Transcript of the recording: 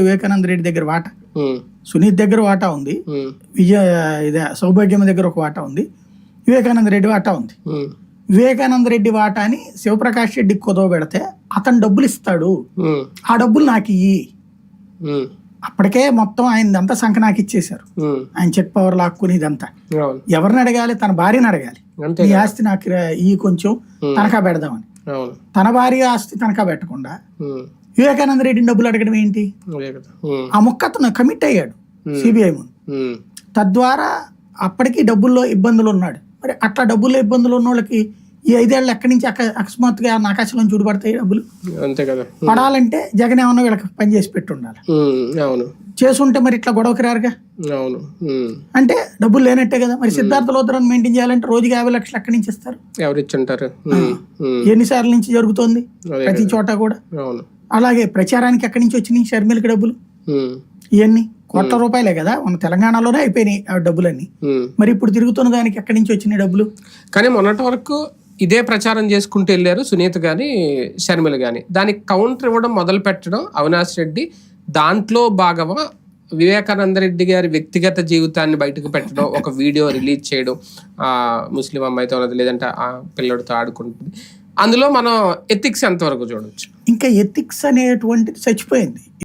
వివేకానంద రెడ్డి దగ్గర వాటా. సునీత్ దగ్గర వాటా ఉంది. విజయ ఇదే సౌభాగ్యం దగ్గర ఒక వాటా ఉంది. వివేకానంద రెడ్డి వాటా ఉంది. వివేకానంద రెడ్డి వాటాని శివప్రకాష్ రెడ్డికి కుదవ పెడితే అతను డబ్బులు ఇస్తాడు. ఆ డబ్బులు నాకు ఇయ్యి. అప్పటికే మొత్తం ఆయన అంతా సంఖ నాకు ఇచ్చేశారు. ఆయన చెక్ పవర్ లాక్కుని ఇదంతా. ఎవరిని అడగాలి? తన భార్యని అడగాలి. ఈ ఆస్తి నాకు ఈ కొంచెం తనఖా పెడదామని. తన భార్య ఆస్తి తనఖా పెట్టకుండా వివేకానంద రెడ్డిని డబ్బులు అడగడం ఏంటి? ఆ ముక్క అతను కమిట్ అయ్యాడు సిబిఐ తద్వారా అప్పటికి డబ్బుల్లో ఇబ్బందులు ఉన్నాడు. మరి అట్లా డబ్బుల్లో ఇబ్బందులు ఉన్న వాళ్ళకి ఈ ఐదేళ్ళు ఎక్కడి నుంచి అక అకస్మాత్తుగా ఆ ఆకాశంలో చూడబడతాయి డబ్బులు? అంతే కదా. పడాలంటే జగన్ ఏమన్నా వీళ్ళకి పని చేసి పెట్టి ఉండాలి ఉమ్, అవును. చేసుంటే మరి ఇట్లా గొడవకి రారుగా? అవును. అంటే డబ్బులు లేనట్టే కదా. మరి సిద్ధార్థ లోతరాన్ని మెయింటైన్ చేయాలంటే రోజుకి యాభై లక్షలు ఎక్కడి నుంచి ఇస్తారు? ఎవరు ఉమ్, ఉమ్, ఎన్నిసార్లు నుంచి జరుగుతోంది ప్రతి చోట కూడా? అవును. అలాగే ప్రచారానికి ఎక్కడి నుంచి వచ్చినాయి? షర్మిలకి డబ్బులు. ఇవన్నీ కోట్ల రూపాయలే కదా? మన తెలంగాణలోనే అయిపోయినాయి ఆ డబ్బులన్నీ. మరి ఇప్పుడు తిరుగుతున్న దానికి ఎక్కడి నుంచి వచ్చినాయి డబ్బులు? కానీ మొన్నటి వరకు ఇదే ప్రచారం చేసుకుంటూ వెళ్ళారు సునీత గాని షర్మిల గాని. దానికి కౌంటర్ ఇవ్వడం మొదలు పెట్టడం అవినాష్ రెడ్డి దాంట్లో భాగమా? వివేకానంద రెడ్డి గారి వ్యక్తిగత జీవితాన్ని బయటకు పెట్టడం ఒక వీడియో రిలీజ్ చేయడం ఆ ముస్లిం అమ్మాయితో ఉన్నది లేదంటే ఆ పిల్లడితో ఆడుకుంటుంది. అందులో మనం ఎథిక్స్ ఎంతవరకు చూడొచ్చు? ఇంకా ఎథిక్స్ అనేటువంటిది చచ్చిపోయింది.